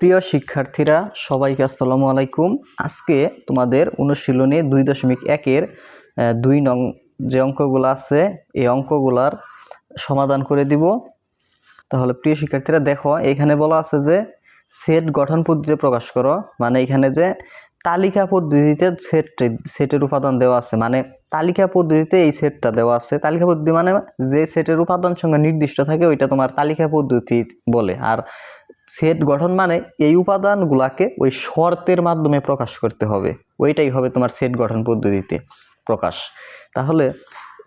প্রিয় শিক্ষার্থীরা, সবাইকে আসসালামু আলাইকুম। আজকে তোমাদের অনুশীলনে দুই দশমিক একের দুই নং যে অঙ্কগুলো আছে, এই অঙ্কগুলার সমাধান করে দিব। তাহলে প্রিয় শিক্ষার্থীরা, দেখো, এখানে বলা আছে যে সেট গঠন পদ্ধতিতে প্রকাশ করো মানে এখানে যে তালিকা পদ্ধতিতে সেট, সেটের উপাদান দেওয়া আছে মানে তালিকা পদ্ধতিতে এই সেটটা দেওয়া আছে। তালিকা পদ্ধতি মানে যে সেটের উপাদান সংখ্যা নির্দিষ্ট থাকে, ওইটা তোমার তালিকা পদ্ধতি বলে। আর সেট গঠন মানে এই উপাদানগুলাকে ওই শর্তের মাধ্যমে প্রকাশ করতে হবে। ওইটাই হবে তোমার সেট গঠন পদ্ধতিতে প্রকাশ। তাহলে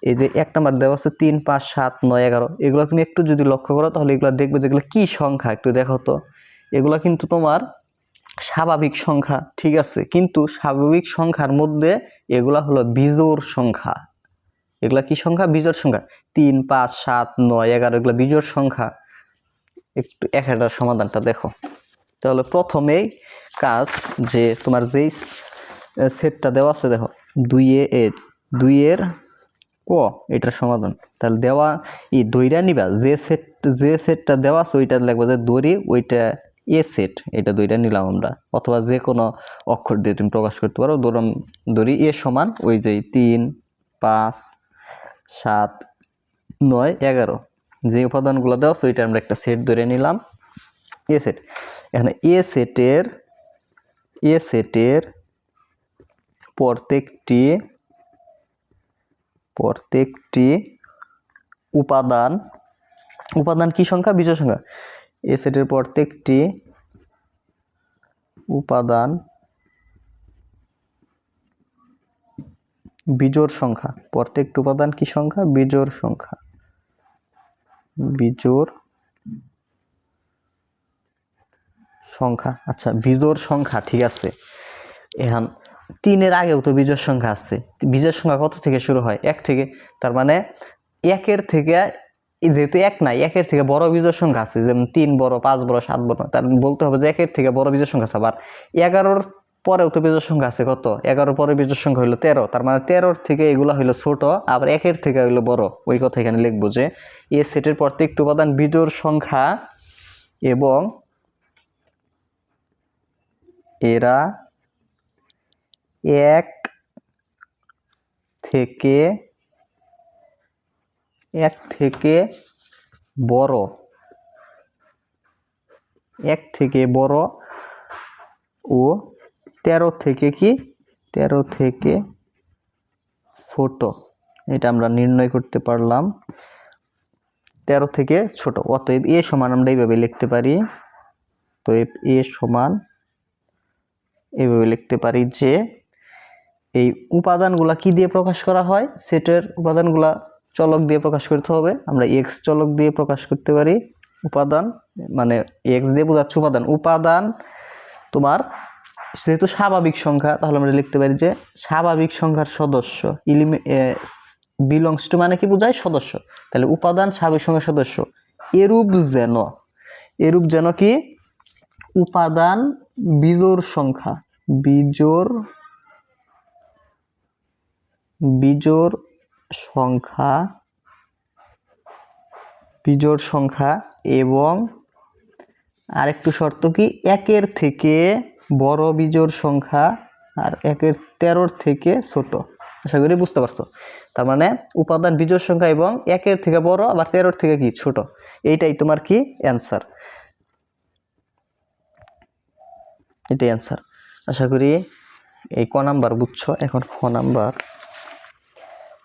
এই যে এক নাম্বার দেওয়া আছে তিন, পাঁচ, সাত, নয়, এগারো, এগুলো তুমি একটু যদি লক্ষ্য করো তাহলে এগুলো দেখবে যেগুলো কি সংখ্যা, একটু দেখো তো। এগুলো কিন্তু তোমার স্বাভাবিক সংখ্যা, ঠিক আছে? কিন্তু স্বাভাবিক সংখ্যার মধ্যে এগুলা হলো বিজোড় সংখ্যা। এগুলা কি সংখ্যা? বিজোড় সংখ্যা। তিন, পাঁচ, সাত, নয়, এগারো, এগুলো বিজোড় সংখ্যা। একটু এক একটার সমাধানটা দেখো। তাহলে প্রথমেই কাজ যে তোমার যেই সেটটা দেওয়া আছে দেখো, দুই এ দুইয়ের ক এটার সমাধান। তাহলে দেওয়া, ই দইরা নিবা, যে সেট, যে সেটটা দেওয়া আছে ওইটা লাগবে যে দড়ি, ওইটা এ সেট, এটা দুইটা নিলাম আমরা। অথবা যে কোনো অক্ষর দিয়ে তুমি প্রকাশ করতে পারো, ধরুন দড়ি এ সমান, ওই যে তিন, পাঁচ, সাত, নয়, এগারো। যে উপাদানগুলো দেওয়া ওইটা আমরা একটা সেট ধরে নিলাম। এ সেট এখানে এ সেটের এ সেটের প্রত্যেকটি প্রত্যেকটি উপাদান উপাদান কি সংখ্যা? বিজয় সংখ্যা। এ সেটের প্রত্যেকটি উপাদান বিজোড় সংখ্যা। প্রত্যেকটি উপাদান কি সংখ্যা? বিজোড় সংখ্যা। বিজোড় সংখ্যা। আচ্ছা বিজোড় সংখ্যা, ঠিক আছে। এখন, তিনের আগেও তো বিজোর সংখ্যা আছে। বিজোড় সংখ্যা কত থেকে শুরু হয়? এক থেকে, তার মানে একের থেকে যেহেতু এক নাই, একের থেকে বড় বিজোড় সংখ্যা আছে। যেমন তিন বড়, পাঁচ বড়, সাত বড়, তার বলতে হবে যে একের থেকে বড় বিজোড় সংখ্যা আছে। আবার এগারোর পরেও তো বিজোড় সংখ্যা আছে কত? এগারোর পরে বিজোড় সংখ্যা হইল তেরো, তার মানে তেরোর থেকে এগুলো হইল ছোট, আবার একের থেকে হইল বড়। ওই কথা এখানে লিখব যে, এ সেটের প্রত্যেকটি উপাদান বিজোড় সংখ্যা এবং এরা এক থেকে এক থেকে বড়। এক থেকে বড় ও তেরো থেকে কি? তেরো থেকে ছোট। এটা আমরা নির্ণয় করতে পারলাম। তেরো থেকে ছোট। অতএব এ সমান আমরা এইভাবে লিখতে পারি। তো এ সমান এইভাবে লিখতে পারি যে এই উপাদানগুলা কি দিয়ে প্রকাশ করা হয়? সেটের উপাদানগুলা চলক দিয়ে প্রকাশ করতে হবে। আমরা এক্স চলক দিয়ে প্রকাশ করতে পারি। উপাদান মানে এক্স দিয়ে বোঝাচ্ছে উপাদান। উপাদান তোমার যেহেতু স্বাভাবিক সংখ্যা, তাহলে আমরা লিখতে পারি যে স্বাভাবিক সংখ্যার সদস্য, ইলিমে বিলংস টু মানে কি বোঝায়? সদস্য। তাহলে উপাদান স্বাভাবিক সংখ্যার সদস্য। এরূপ যেন। এরূপ যেন কি? উপাদান বিজোড় সংখ্যা। বিজোড় বিজোড় সংখ্যা বিজোড় সংখ্যা এবং আরেকটু শর্ত কি? একের থেকে বড় বিজোড় সংখ্যা আর একের তেরোর থেকে ছোট। আশা করি বুঝতে পারছ? তার মানে উপাদান বিজোড় সংখ্যা এবং একের থেকে বড়, আবার তেরোর থেকে কি? ছোট। এইটাই তোমার কি অ্যান্সার এটাই অ্যান্সার আশা করি এই ক নাম্বার বুঝছ? এখন খ নাম্বার।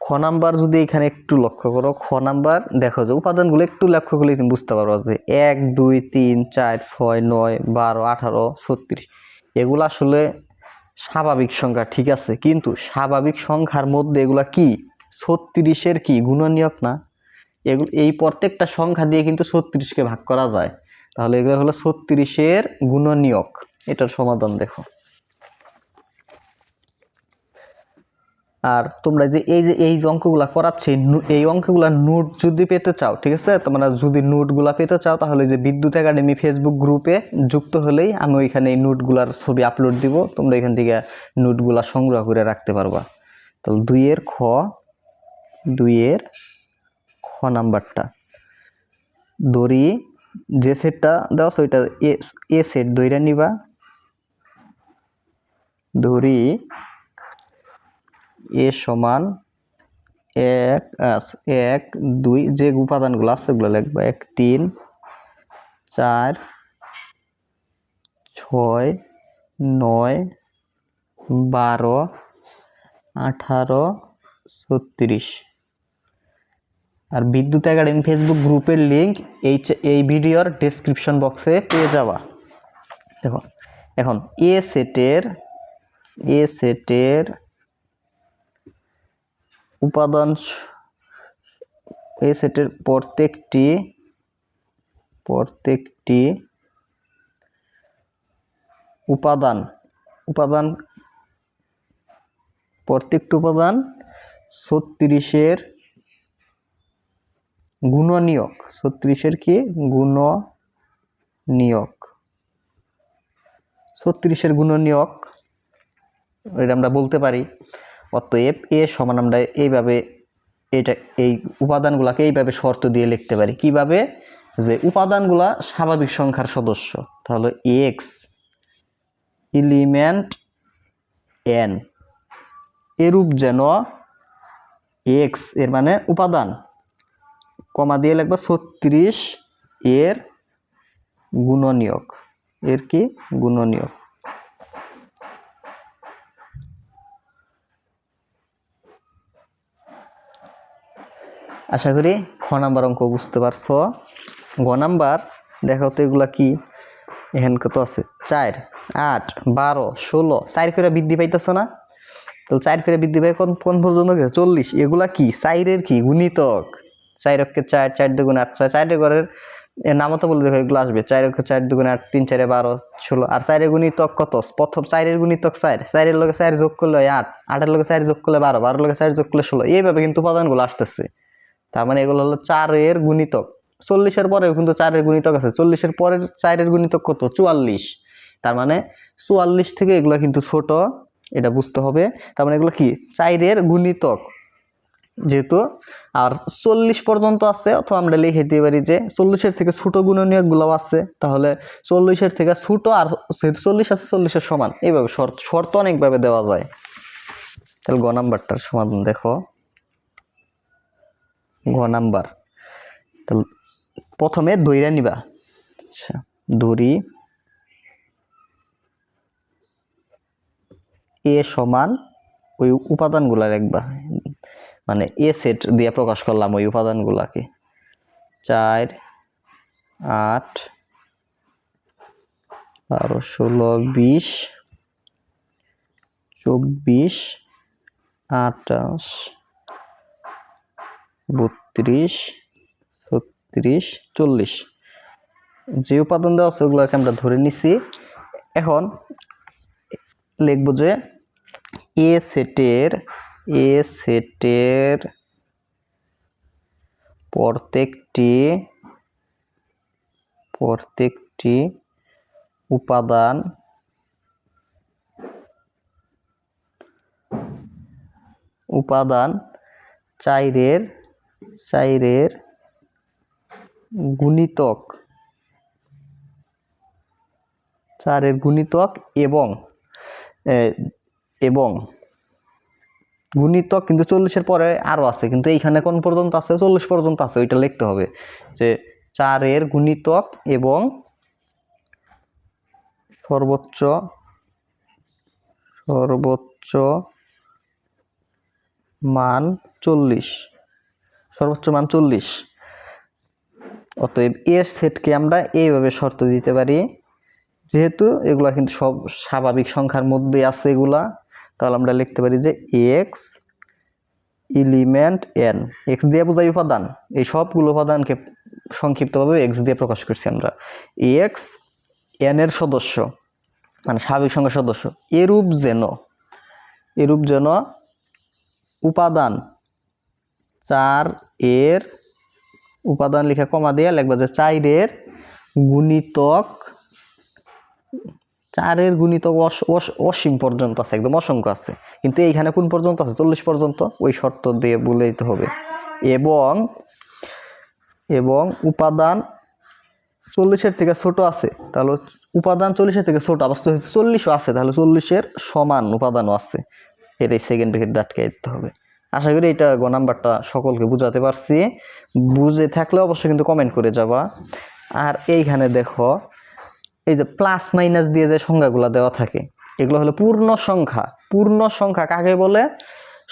খ নাম্বার যদি এখানে একটু লক্ষ্য করো, খ নাম্বার দেখো যে উপাদানগুলো একটু লক্ষ্য করলে তুমি বুঝতে পারো যে এক, দুই, তিন, চার, ছয়, নয়, বারো, আঠারো, ছত্রিশ। এগুলো আসলে স্বাভাবিক সংখ্যা, ঠিক আছে? কিন্তু স্বাভাবিক সংখ্যার মধ্যে এগুলা কি? ছত্রিশের কি? গুণনীয়ক না? এগুলো এই প্রত্যেকটা সংখ্যা দিয়ে কিন্তু ছত্রিশকে ভাগ করা যায়। তাহলে এগুলো হলো ছত্রিশের গুণনীয়ক। এটার সমাধান দেখো। আর তোমরা যে এই যে এই অঙ্কগুলা করাচ্ছি এই অঙ্কগুলা নোট যদি পেতে চাও, ঠিক আছে? তোমরা যদি নোটগুলা পেতে চাও, তাহলে যে বিদ্যুৎ একাডেমি ফেসবুক গ্রুপে যুক্ত হলেই আমি ওইখানে এই নোটগুলার ছবি আপলোড দিব। তোমরা এখান থেকে নোটগুলা সংগ্রহ করে রাখতে পারবা। তাহলে দুইয়ের খ দুইয়ের খ নাম্বারটা। দড়ি, যে সেটটা দেওয়া ওইটা এ সেট দইরা নিবা। ধরি এ সমান এক এক, দুই, যে উপাদানগুলো আছে ওগুলো লিখবা। এক, তিন, চার, ছয়, নয়, বারো, আঠারো, ছত্রিশ। আর বিদ্যুৎ একাডেমি ফেসবুক গ্রুপের লিংক এই এই ভিডিওর ডেসক্রিপশন বক্সে পেয়ে যাওয়া দেখো, এখন এ সেটের এ সেটের উপাদান স- এ সেটের প্রত্যেকটি প্রত্যেকটি উপাদান উপাদান, প্রত্যেকটি উপাদান ছত্রিশের গুণনীয়ক। ছত্রিশের কি? গুণনীয়ক। ছত্রিশের গুণনীয়ক, এটা আমরা বলতে পারি। অতএব এ সমান আমরা এইভাবে এটা, এই উপাদানগুলোকে এইভাবে শর্ত দিয়ে লিখতে পারি। কীভাবে? যে উপাদানগুলা স্বাভাবিক সংখ্যার সদস্য। তাহলে এক্স এলিমেন্ট এন এরূপ যেন এক্সের মানে উপাদান। কমা দিয়ে লিখবা ছত্রিশ এর গুণনীয়ক। এর কি? গুণনীয়ক। আশা করি খ নাম্বার অঙ্ক বুঝতে পারছ। গ নাম্বার, দেখো তো এগুলা কি? এখান কত আছে? চার, আট, বারো, ষোলো, চার করে বৃদ্ধি পাইতেছে না? তো চার করে বৃদ্ধি পাই কোন কোন পর্যন্ত গেছে? চল্লিশ। এগুলা কি? চাইরের কি? গুণিতক। চার অক্ষে চার চার দুগুণ আট, ছয়। চারের ঘরের নামও তো বলে দেখো, এগুলো আসবে। চার অক্ষে চার দুগুণ আট, তিন, চারে বারো, ষোলো। আর চারের গুণিতক কত? প্রথম চারের গুণিতক চার। চারের লোকে চার যোগ করলে আট। আটের লোকে চার যোগ করলে বারো। বারোর লগে চার যোগ করলে ষোলো। এইভাবে কিন্তু উপাদানগুলো আসতেছে। তার মানে এগুলো হলো চারের গুণিতক। চল্লিশের পরেও কিন্তু চারের গুণিতক আছে। চল্লিশের পরের চারের গুণিতক কত? চুয়াল্লিশ। তার মানে চুয়াল্লিশ থেকে এগুলো কিন্তু ছোট, এটা বুঝতে হবে। তার মানে এগুলো কি? চারের গুণিতক। যেহেতু আর চল্লিশ পর্যন্ত আছে, অথবা আমরা লিখে দিতে পারি যে চল্লিশের থেকে ছোট গুণনীয়কগুলো আছে। তাহলে চল্লিশের থেকে ছোট আর যেহেতু চল্লিশ আছে, চল্লিশের সমান। এইভাবে শর্ত শর্ত অনেকভাবে দেওয়া যায়। তাহলে গ নাম্বারটার সমাধান দেখো। ঘ নাম্বার। প্রথমে দইরা নিবা। আচ্ছা দড়ি এ সমান ওই উপাদানগুলা লিখবা মানে এ সেট দিয়ে প্রকাশ করলাম ওই উপাদানগুলাকে। চার, আট, বারো, ষোলো, বিশ, চব্বিশ, আঠাশ বত্রিশ, ছত্রিশ, চল্লিশ। যে উপাদান দেওয়া আছে, ওগুলোকে আমরা ধরে নিছি। এখন লিখব যে এ সেটের এ সেটের প্রত্যেকটি প্রত্যেকটি উপাদান উপাদান চাইরের চাইরের গুণিতক। চারের গুণিতক এবং এবং। গুণিতক কিন্তু চল্লিশের পরে আরও আছে, কিন্তু এইখানে কোন পর্যন্ত আছে? চল্লিশ পর্যন্ত আছে, ওইটা লিখতে হবে। যে চারের গুণিতক এবং সর্বোচ্চ সর্বোচ্চ মান চল্লিশ। সর্বোচ্চ মান চল্লিশ। অতএব এ সেটকে আমরা এইভাবে শর্ত দিতে পারি। যেহেতু এগুলা কিন্তু সব স্বাভাবিক সংখ্যার মধ্যে আছে এগুলা, তাহলে আমরা লিখতে পারি যে এক্স এলিমেন্ট এন এক্স দিয়ে বোঝাই উপাদান। এই সবগুলো উপাদানকে সংক্ষিপ্তভাবে এক্স দিয়ে প্রকাশ করছি আমরা। এক্স এন এর সদস্য মানে স্বাভাবিক সংখ্যার সদস্য। এরূপ যেন এরূপ যেন উপাদান চার এর উপাদান লিখে কমা দিয়ে লিখবা যে চারের গুণিতক চারের গুণিতক অস- অস- অসীম পর্যন্ত আছে, একদম অসংখ্য আছে। কিন্তু এইখানে কোন পর্যন্ত আছে? চল্লিশ পর্যন্ত। ওই শর্ত দিয়ে বলে দিতে হবে। এবং এবং উপাদান চল্লিশের থেকে ছোট আছে। তাহলে উপাদান চল্লিশের থেকে ছোট, আবার চল্লিশও আছে, তাহলে চল্লিশের সমান উপাদানও আছে। এটাই সেকেন্ড ব্রেকেট আটকে দিতে হবে। আশা করি এটা গ নাম্বারটা সকলকে বুঝাতে পারছি। বুঝে থাকলে অবশ্যই কিন্তু কমেন্ট করে যাবা। আর এইখানে দেখো, এই যে প্লাস মাইনাস দিয়ে যে সংখ্যাগুলো দেওয়া থাকে, এগুলো হলো পূর্ণ সংখ্যা। পূর্ণ সংখ্যা কাকে বলে?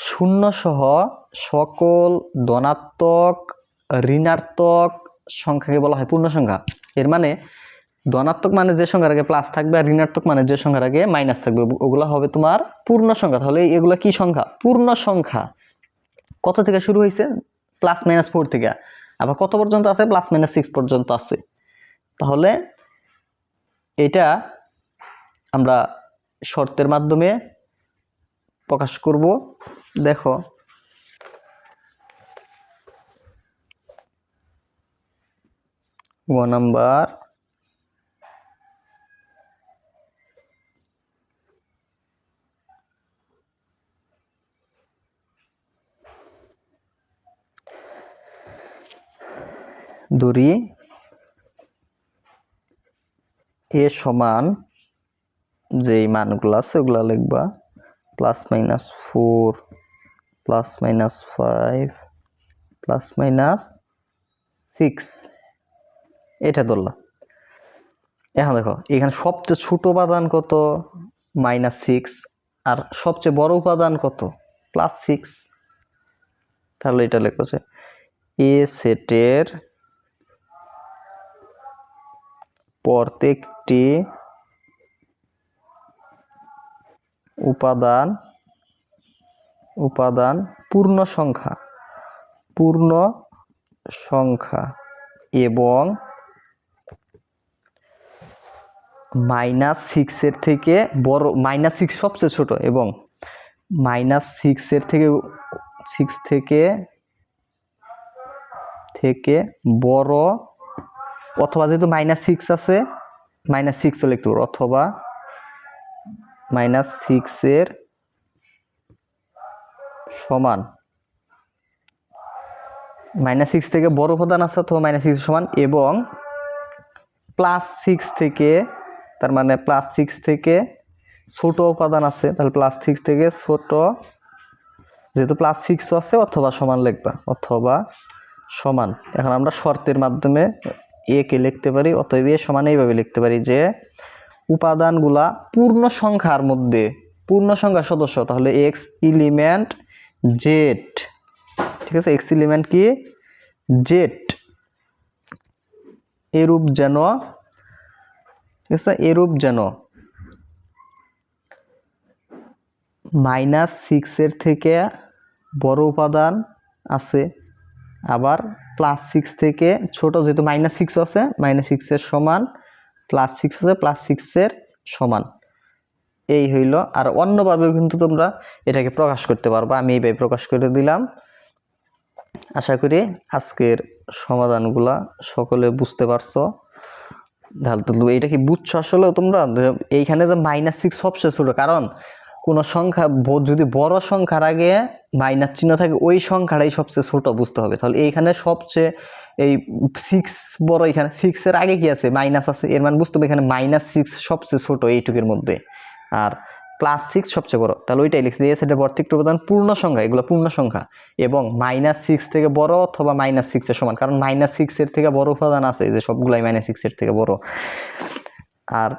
শূন্য সহ সকল ধনাত্মক, ঋণাত্মক সংখ্যাকে বলা হয় পূর্ণ সংখ্যা। এর মানে ধনাত্মক মানে যে সংখ্যার আগে প্লাস থাকবে আর ঋণাত্মক মানে যে সংখ্যার আগে মাইনাস থাকবে, ওগুলো হবে তোমার পূর্ণ সংখ্যা। তাহলে এগুলো কি সংখ্যা? পূর্ণ সংখ্যা। কত থেকে শুরু হয়েছে? প্লাস মাইনাস ফোর থেকে। আবার কত পর্যন্ত আছে? প্লাস মাইনাস সিক্স পর্যন্ত আছে। তাহলে এটা আমরা শর্তের মাধ্যমে প্রকাশ করব। দেখো। গ নাম্বার। ধরি এ সমান যেই মানগুলো আছে ওগুলো লিখবা plus minus four plus minus five plus minus six এটা ধরলাম। এখন দেখো, এখানে সবচেয়ে ছোট উপাদান কত? মাইনাস সিক্স আর সবচেয়ে বড় উপাদান কত? প্লাস সিক্স তাহলে এটা লেখছে এ সেটের প্রত্যেকটি উপাদান উপাদান পূর্ণ সংখ্যা পূর্ণ সংখ্যা এবং মাইনাস সিক্সের থেকে বড় মাইনাস সিক্স সবচেয়ে ছোট এবং মাইনাস সিক্সের থেকে সিক্স থেকে থেকে বড় অথবা যেহেতু মাইনাস সিক্স আছে মাইনাস সিক্সও লিখতে পারো অথবা মাইনাস সিক্সের সমান মাইনাস সিক্স থেকে বড় উপাদান আছে অথবা মাইনাস সিক্স সমান, এবং প্লাস সিক্স থেকে, তার মানে প্লাস সিক্স থেকে ছোট উপাদান আছে, তাহলে প্লাস সিক্স থেকে ছোট, যেহেতু প্লাস সিক্স আছে, অথবা সমান লিখবা, অথবা সমান। এখন আমরা শর্তের মাধ্যমে এ কে লিখতে পারি, অতএব এ সমান এইভাবে লিখতে পারি যে উপাদানগুলা পূর্ণ সংখ্যার মধ্যে, পূর্ণ সংখ্যার সদস্য, তাহলে এক্স ইলিমেন্ট জেড ঠিক আছে? এক্স ইলিমেন্ট কি? জেড এরূপ যেন, ঠিক আছে? এরূপ যেন মাইনাস সিক্সের থেকে বড় উপাদান আছে, আবার প্লাস সিক্স থেকে ছোট যেহেতু মাইনাস সিক্স আছে মাইনাস সিক্সের সমান প্লাস সিক্স আছে প্লাস সিক্সের সমান। এই হইল, আর অন্যভাবেও কিন্তু তোমরা এটাকে প্রকাশ করতে পারবা। আমি এইভাবে প্রকাশ করে দিলাম। আশা করি আজকের সমাধানগুলা সকলে বুঝতে পারছ। তাহলে তো এইটা কি বুঝছ আসলে তোমরা? এইখানে যে মাইনাস সিক্স সবচেয়ে ছোটো, কারণ কোনো সংখ্যা যদি বড় সংখ্যার আগে মাইনাস চিহ্ন থাকে, ওই সংখ্যাটাই সবচেয়ে ছোট বুঝতে হবে। তাহলে এইখানে সবচেয়ে এই সিক্স বড় এখানে সিক্সের আগে কি আছে? মাইনাস আছে, এর মানে বুঝতে হবে এখানে মাইনাস সিক্স সবচেয়ে ছোট এইটুকের মধ্যে। আর প্লাস সিক্স সবচেয়ে বড়, তাহলে ওইটাই লিখছি এ সেটের প্রত্যেকটি উপাদান পূর্ণ সংখ্যা, এগুলো পূর্ণ সংখ্যা। এবং মাইনাস সিক্স থেকে বড় অথবা মাইনাস সিক্সের সমান, কারণ মাইনাস সিক্সের থেকে বড় উপাদান আছে যে সবগুলাই মাইনাস সিক্সের থেকে বড়। আর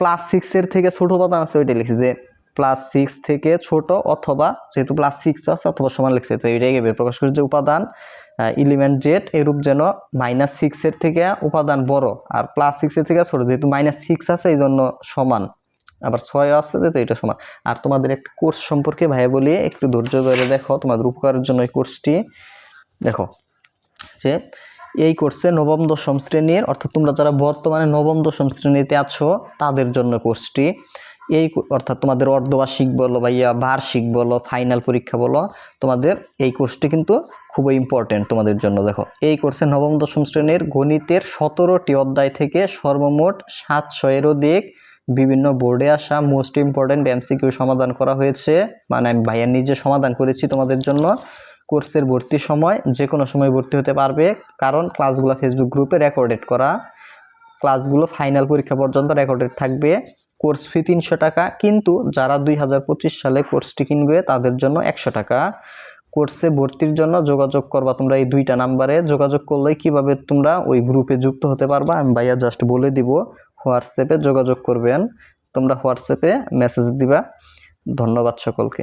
প্লাস সিক্সের থেকে ছোট উপাদান আছে, ওইটাই লিখছি যে প্লাস সিক্স থেকে ছোট অথবা যেহেতু প্লাস সিক্স আছে, অথবা সমান লিখছে, তো এটাই এভাবে প্রকাশ করে যে উপাদান ইলিমেন্ট জেড এরূপ যেন মাইনাস সিক্সের থেকে উপাদান বড় আর প্লাস সিক্সের থেকে ছোট, যেহেতু মাইনাস সিক্স আছে এই জন্য সমান। আবার ছয় আছে, যেহেতু এটা সমান। আর তোমাদের একটা কোর্স সম্পর্কে ভাই বলি একটু ধৈর্য ধরে দেখো, তোমাদের উপকারের জন্য এই কোর্সটি দেখো, যে এই কোর্সে নবম, দশম শ্রেণির, অর্থাৎ তোমরা যারা বর্তমানে নবম, দশম শ্রেণীতে আছো, তাদের জন্য কোর্সটি এই অর্থাৎ তোমাদের অর্ধবার্ষিক বলো বা ইয়া বার্ষিক বলো ফাইনাল পরীক্ষা বলো, তোমাদের এই কোর্সটি কিন্তু খুবই ইম্পর্টেন্ট তোমাদের জন্য। দেখো, এই কোর্সে নবম, দশম শ্রেণির গণিতের সতেরোটি অধ্যায় থেকে সর্বমোট সাতশো এর অধিক বিভিন্ন বোর্ডে আসা মোস্ট ইম্পর্টেন্ট এমসিকিউ সমাধান করা হয়েছে। মানে আমি ভাইয়া নিজে সমাধান করেছি তোমাদের জন্য। কোর্সের ভর্তির সময় যে কোনো সময় ভর্তি হতে পারবে। কারণ ক্লাসগুলো ফেসবুক গ্রুপে রেকর্ডেড করা। ক্লাসগুলো ফাইনাল পরীক্ষা পর্যন্ত রেকর্ডেড থাকবে। কোর্স ফি তিনশো টাকা, কিন্তু যারা দুই হাজার পঁচিশ সালে কোর্সটি কিনবে, তাদের জন্য একশো টাকা। কোর্সে ভর্তির জন্য যোগাযোগ করবা তোমরা এই দুইটা নাম্বারে। যোগাযোগ করলে কীভাবে তোমরা ওই গ্রুপে যুক্ত হতে পারবা, আমি ভাইয়া জাস্ট বলে দিব। হোয়াটসঅ্যাপে যোগাযোগ করবেন। তোমরা হোয়াটসঅ্যাপে মেসেজ দিবা। ধন্যবাদ সকলকে।